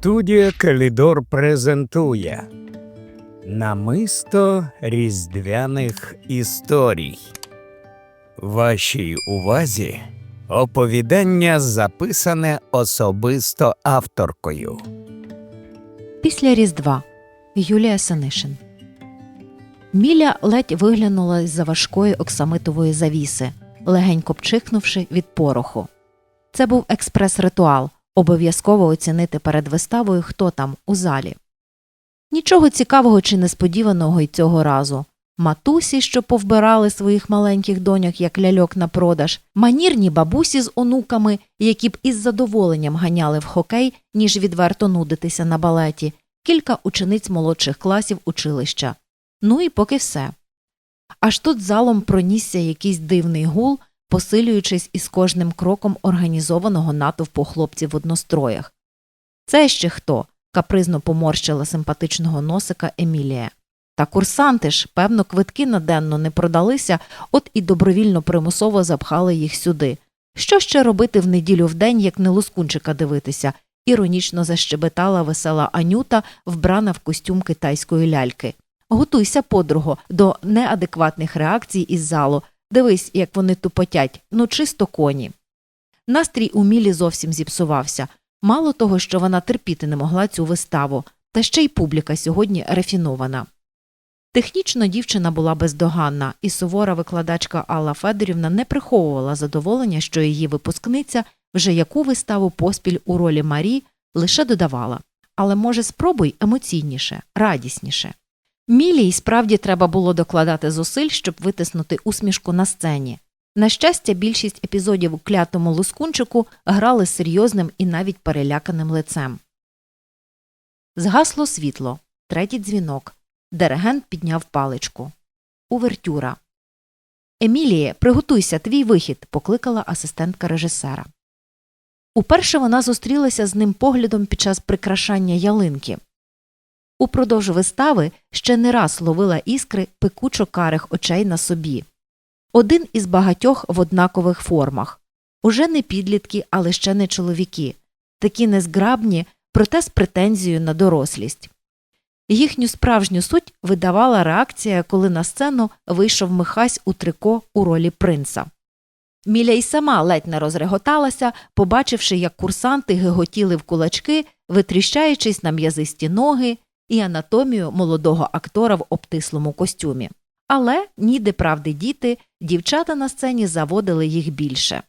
Студія Калідор презентує Намисто різдвяних історій. Вашій увазі оповідання записане особисто авторкою. Після Різдва Юлія Санишин. Міля ледь виглянула з за важкої оксамитової завіси, легенько пчихнувши від пороху. Це був експрес-ритуал обов'язково оцінити перед виставою, хто там у залі. Нічого цікавого чи несподіваного й цього разу. Матусі, що повбирали своїх маленьких доньок як ляльок на продаж, манірні бабусі з онуками, які б із задоволенням ганяли в хокей, ніж відверто нудитися на балеті, кілька учениць молодших класів училища. Ну і поки все. Аж тут залом пронісся якийсь дивний гул, посилюючись із кожним кроком організованого натовпу хлопців в одностроях. Це ще хто? капризно поморщила симпатичного носика Емілія. Та курсанти ж, певно, квитки на денно не продалися, от і добровільно примусово запхали їх сюди. Що ще робити в неділю в день, як не лускунчика дивитися? іронічно защебетала весела Анюта, вбрана в костюм китайської ляльки. Готуйся, подруго, до неадекватних реакцій із залу. Дивись, як вони тупотять, ну чисто коні. Настрій у Мілі зовсім зіпсувався. Мало того, що вона терпіти не могла цю виставу, та ще й публіка сьогодні рафінована. Технічно дівчина була бездоганна, і сувора викладачка Алла Федорівна не приховувала задоволення, що її випускниця вже яку виставу поспіль у ролі Марі лише додавала. Але, може, спробуй емоційніше, радісніше. Мілі й справді треба було докладати зусиль, щоб витиснути усмішку на сцені. На щастя, більшість епізодів у клятому лускунчику грали серйозним і навіть переляканим лицем. Згасло світло, третій дзвінок. Диригент підняв паличку. Увертюра. Еміліє, приготуйся, твій вихід, покликала асистентка режисера. Уперше вона зустрілася з ним поглядом під час прикрашання ялинки. Упродовж вистави ще не раз ловила іскри пекучо карих очей на собі. Один із багатьох в однакових формах уже не підлітки, але ще не чоловіки, такі незграбні, проте з претензією на дорослість. Їхню справжню суть видавала реакція, коли на сцену вийшов Михась у трико у ролі принца. Міля й сама ледь не розреготалася, побачивши, як курсанти гиготіли в кулачки, витріщаючись на м'язисті ноги і анатомію молодого актора в обтислому костюмі. Але, ніде правди діти, дівчата на сцені заводили їх більше.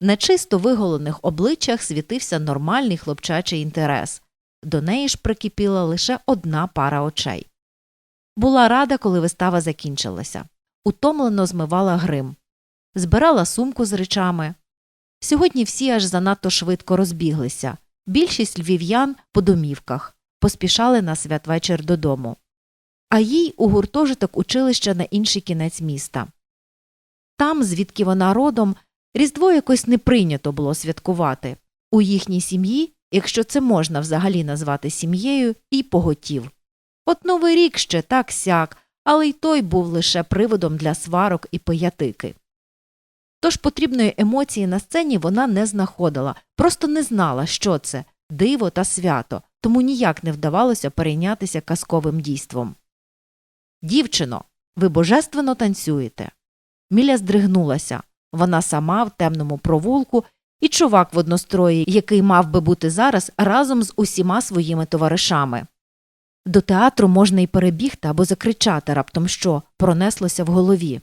На чисто виголених обличчях світився нормальний хлопчачий інтерес. До неї ж прикипіла лише одна пара очей. Була рада, коли вистава закінчилася. Утомлено змивала грим. Збирала сумку з речами. Сьогодні всі аж занадто швидко розбіглися. Більшість львів'ян по домівках поспішали на святвечір додому. А їй у гуртожиток училища на інший кінець міста. Там, звідки вона родом, Різдво якось не прийнято було святкувати. У їхній сім'ї, якщо це можна взагалі назвати сім'єю, і поготів. От Новий рік ще так сяк, але й той був лише приводом для сварок і пиятики. Тож потрібної емоції на сцені вона не знаходила, просто не знала, що це диво та свято, тому ніяк не вдавалося перейнятися казковим дійством. Дівчино, ви божественно танцюєте. Міля здригнулася. Вона сама в темному провулку і чувак в однострої, який мав би бути зараз разом з усіма своїми товаришами. До театру можна й перебігти або закричати раптом що пронеслося в голові.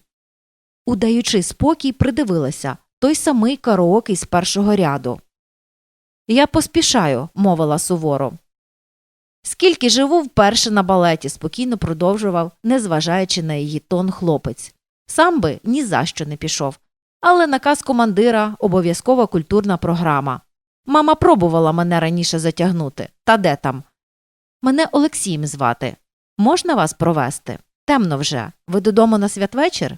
Удаючи спокій, придивилася той самий караоке з першого ряду. Я поспішаю, мовила суворо. Скільки живу вперше на балеті, спокійно продовжував, незважаючи на її тон хлопець. Сам би ні за що не пішов. Але наказ командира обов'язкова культурна програма. Мама пробувала мене раніше затягнути. Та де там? Мене Олексієм звати. Можна вас провести? Темно вже. Ви додому на святвечір?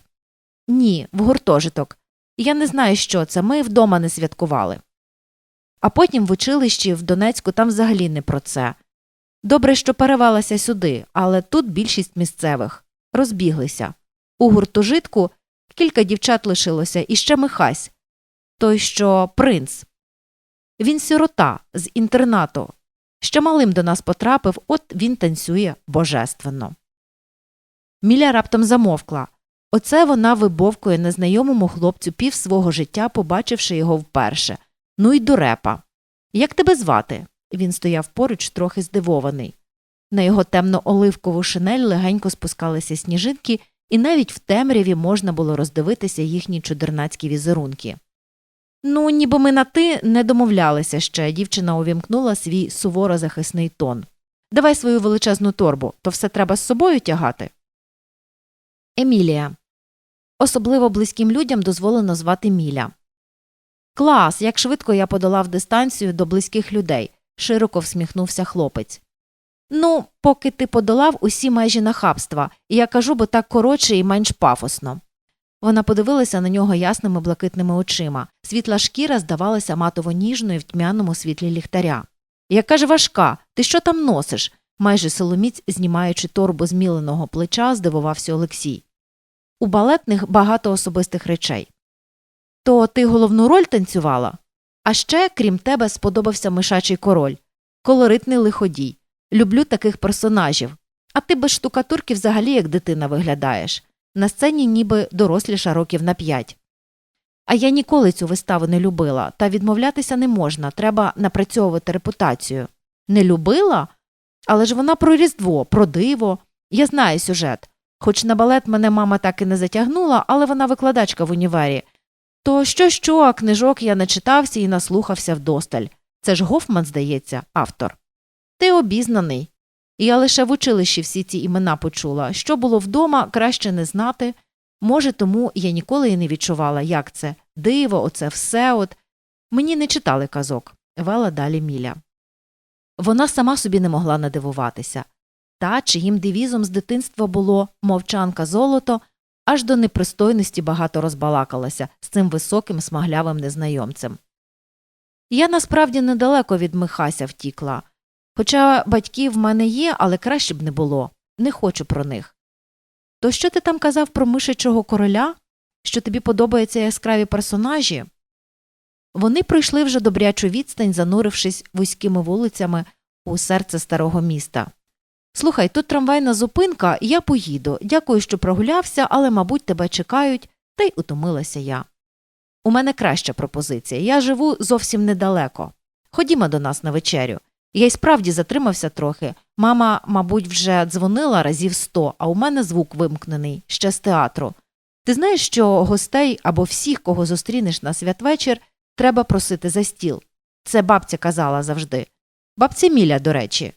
Ні, в гуртожиток. Я не знаю, що це. Ми вдома не святкували. А потім в училищі в Донецьку там взагалі не про це. Добре, що перевелася сюди, але тут більшість місцевих. Розбіглися. У гуртожитку кілька дівчат лишилося і ще Михась. Той, що принц. Він сирота з інтернату. Ще малим до нас потрапив, от він танцює божественно. Міля раптом замовкла. Оце вона вибовкує незнайомому хлопцю пів свого життя, побачивши його вперше. Ну й дурепа. Як тебе звати? Він стояв поруч, трохи здивований. На його темно-оливкову шинель легенько спускалися сніжинки, і навіть в темряві можна було роздивитися їхні чудернацькі візерунки. Ну, ніби ми на ти не домовлялися ще, дівчина увімкнула свій суворо захисний тон. Давай свою величезну торбу, то все треба з собою тягати. Емілія. Особливо близьким людям дозволено звати Міля. Клас, як швидко я подолав дистанцію до близьких людей, широко всміхнувся хлопець. Ну, поки ти подолав усі межі нахабства, я кажу, бо так коротше і менш пафосно. Вона подивилася на нього ясними блакитними очима. Світла шкіра здавалася матово ніжною в тьмяному світлі ліхтаря. Яка ж важка, ти що там носиш? майже силоміць знімаючи торбу з міленого плеча, здивувався Олексій. У балетних багато особистих речей. То ти головну роль танцювала? А ще, крім тебе, сподобався мишачий король, колоритний лиходій. Люблю таких персонажів. А ти без штукатурки взагалі як дитина виглядаєш. На сцені ніби доросліша років на п'ять. А я ніколи цю виставу не любила, та відмовлятися не можна, треба напрацьовувати репутацію. Не любила? Але ж вона про Різдво, про диво. Я знаю сюжет. Хоч на балет мене мама так і не затягнула, але вона викладачка в універі. То що, що, а книжок я начитався і наслухався вдосталь. Це ж Гофман, здається, автор. Ти обізнаний. Я лише в училищі всі ці імена почула. Що було вдома, краще не знати. Може, тому я ніколи і не відчувала, як це диво, оце все от. Мені не читали казок, вела далі Міля. Вона сама собі не могла надивуватися. Та, чиїм девізом з дитинства було мовчанка золото, аж до непристойності багато розбалакалася з цим високим смаглявим незнайомцем. Я насправді недалеко від Михася втікла. Хоча батьки в мене є, але краще б не було. Не хочу про них. То що ти там казав про мишачого короля? Що тобі подобаються яскраві персонажі? Вони пройшли вже добрячу відстань, занурившись вузькими вулицями у серце старого міста. Слухай, тут трамвайна зупинка, я поїду. Дякую, що прогулявся, але, мабуть, тебе чекають, та й утомилася я. У мене краща пропозиція. Я живу зовсім недалеко. Ходімо до нас на вечерю. Я й справді затримався трохи. Мама, мабуть, вже дзвонила разів сто, а у мене звук вимкнений ще з театру. Ти знаєш, що гостей або всіх, кого зустрінеш на святвечір, треба просити за стіл. Це бабця казала завжди. Бабця Міля, до речі.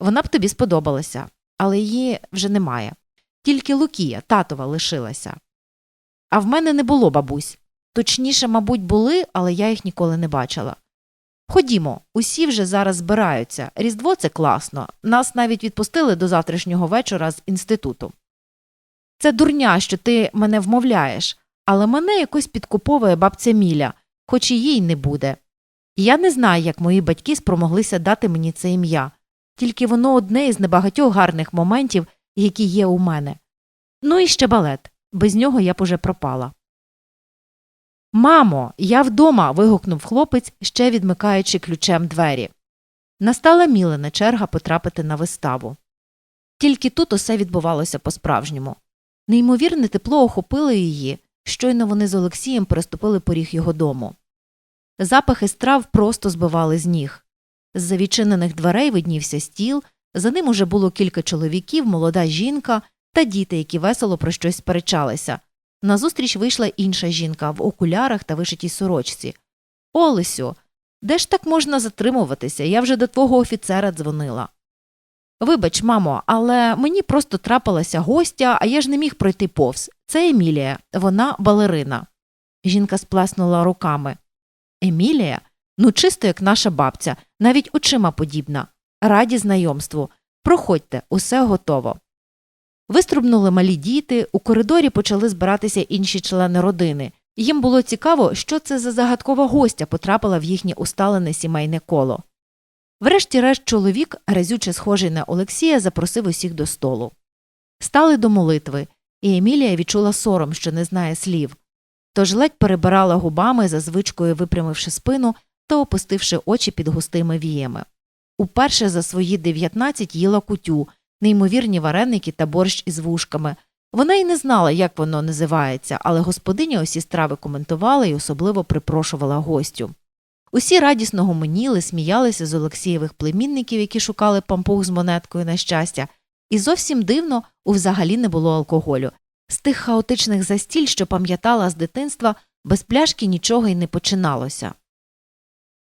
Вона б тобі сподобалася, але її вже немає. Тільки Лукія, татова, лишилася. А в мене не було бабусь. Точніше, мабуть, були, але я їх ніколи не бачила. Ходімо, усі вже зараз збираються. Різдво це класно. Нас навіть відпустили до завтрашнього вечора з інституту. Це дурня, що ти мене вмовляєш, але мене якось підкуповує бабця Міля, хоч і їй не буде. Я не знаю, як мої батьки спромоглися дати мені це ім'я, тільки воно одне із небагатьох гарних моментів, які є у мене. Ну і ще балет. Без нього я б уже пропала. Мамо, я вдома. вигукнув хлопець, ще відмикаючи ключем двері. Настала мілена черга потрапити на виставу. Тільки тут усе відбувалося по справжньому. Неймовірне тепло охопило її, щойно вони з Олексієм переступили поріг його дому. Запахи страв просто збивали з ніг. З за відчинених дверей виднівся стіл, за ним уже було кілька чоловіків, молода жінка та діти, які весело про щось сперечалися. Назустріч вийшла інша жінка в окулярах та вишитій сорочці. Олесю, де ж так можна затримуватися? Я вже до твого офіцера дзвонила. Вибач, мамо, але мені просто трапилася гостя, а я ж не міг пройти повз. Це Емілія, вона балерина. Жінка сплеснула руками. Емілія? Ну, чисто як наша бабця, навіть очима подібна. Раді знайомству. Проходьте, усе готово. Виструбнули малі діти, у коридорі почали збиратися інші члени родини. Їм було цікаво, що це за загадкова гостя потрапила в їхнє усталене сімейне коло. Врешті-решт чоловік, разюче схожий на Олексія, запросив усіх до столу. Стали до молитви, і Емілія відчула сором, що не знає слів. Тож ледь перебирала губами, за звичкою випрямивши спину та опустивши очі під густими віями. уперше за свої 19 їла кутю, неймовірні вареники та борщ із вушками. Вона й не знала, як воно називається, але господиня усі страви коментувала і особливо припрошувала гостю. Усі радісно гомоніли, сміялися з Олексієвих племінників, які шукали пампух з монеткою на щастя, і зовсім дивно взагалі не було алкоголю. З тих хаотичних застіль, що пам'ятала з дитинства, без пляшки нічого й не починалося.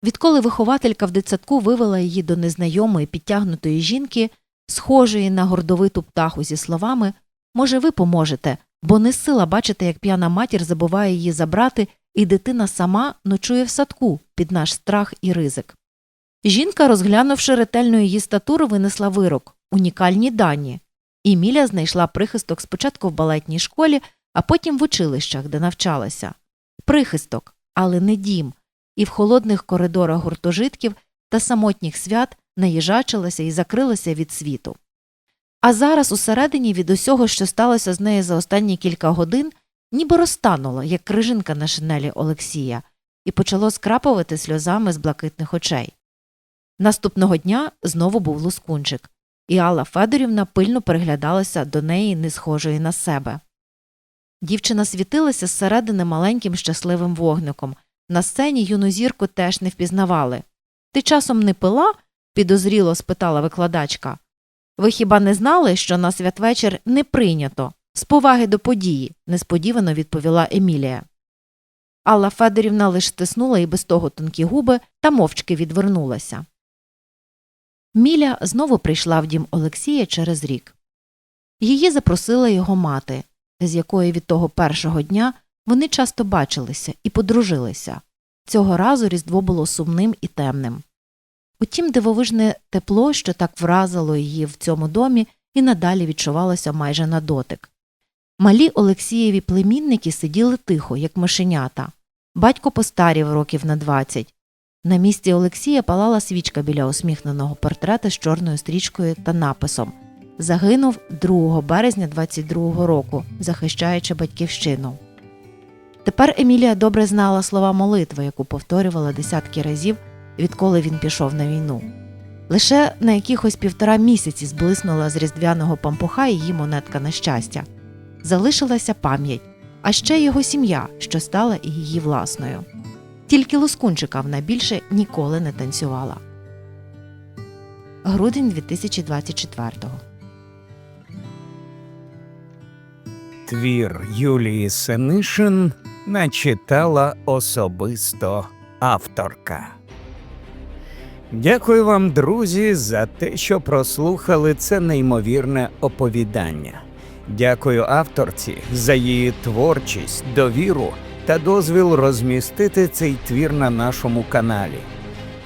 Відколи вихователька в дитсадку вивела її до незнайомої підтягнутої жінки, схожої на гордовиту птаху зі словами Може, ви поможете, бо не сила бачити, як п'яна матір забуває її забрати, і дитина сама ночує в садку під наш страх і ризик. Жінка, розглянувши ретельно її статуру, винесла вирок унікальні дані. І Міля знайшла прихисток спочатку в балетній школі, а потім в училищах, де навчалася. Прихисток, але не дім, і в холодних коридорах гуртожитків та самотніх свят наїжачилася і закрилася від світу. А зараз усередині від усього, що сталося з нею за останні кілька годин, ніби розтануло, як крижинка на шинелі Олексія, і почало скрапувати сльозами з блакитних очей. Наступного дня знову був лускунчик, і Алла Федорівна пильно переглядалася до неї, не схожої на себе. Дівчина світилася зсередини маленьким щасливим вогником. На сцені юну зірку теж не впізнавали. Ти часом не пила? підозріло спитала викладачка. Ви хіба не знали, що на святвечір не прийнято? З поваги до події, несподівано відповіла Емілія. Алла Федорівна лиш стиснула і без того тонкі губи та мовчки відвернулася. Міля знову прийшла в дім Олексія через рік. Її запросила його мати, з якої від того першого дня вони часто бачилися і подружилися. Цього разу Різдво було сумним і темним. Утім, дивовижне тепло, що так вразило її в цьому домі, і надалі відчувалося майже на дотик. Малі Олексієві племінники сиділи тихо, як мишенята. Батько постарів років на двадцять. На місці Олексія палала свічка біля усміхненого портрета з чорною стрічкою та написом Загинув 2 березня 22-го року, захищаючи батьківщину. Тепер Емілія добре знала слова молитви, яку повторювала десятки разів, відколи він пішов на війну. Лише на якихось півтора місяці зблиснула з різдвяного пампуха її монетка на щастя. Залишилася пам'ять, а ще його сім'я, що стала і її власною. Тільки лускунчика вона більше ніколи не танцювала. Грудень 2024-го. Твір Юлії Сенишин начитала особисто авторка. Дякую вам, друзі, за те, що прослухали це неймовірне оповідання. Дякую авторці за її творчість, довіру та дозвіл розмістити цей твір на нашому каналі.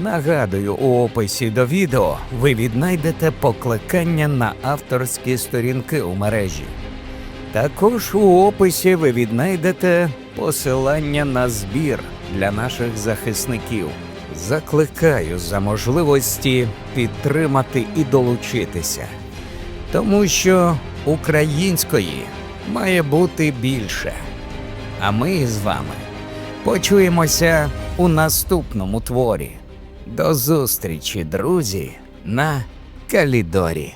Нагадую, у описі до відео ви віднайдете покликання на авторські сторінки у мережі. Також у описі ви віднайдете посилання на збір для наших захисників. Закликаю за можливості підтримати і долучитися, тому що української має бути більше. А ми з вами почуємося у наступному творі. До зустрічі, друзі, на Калідорі.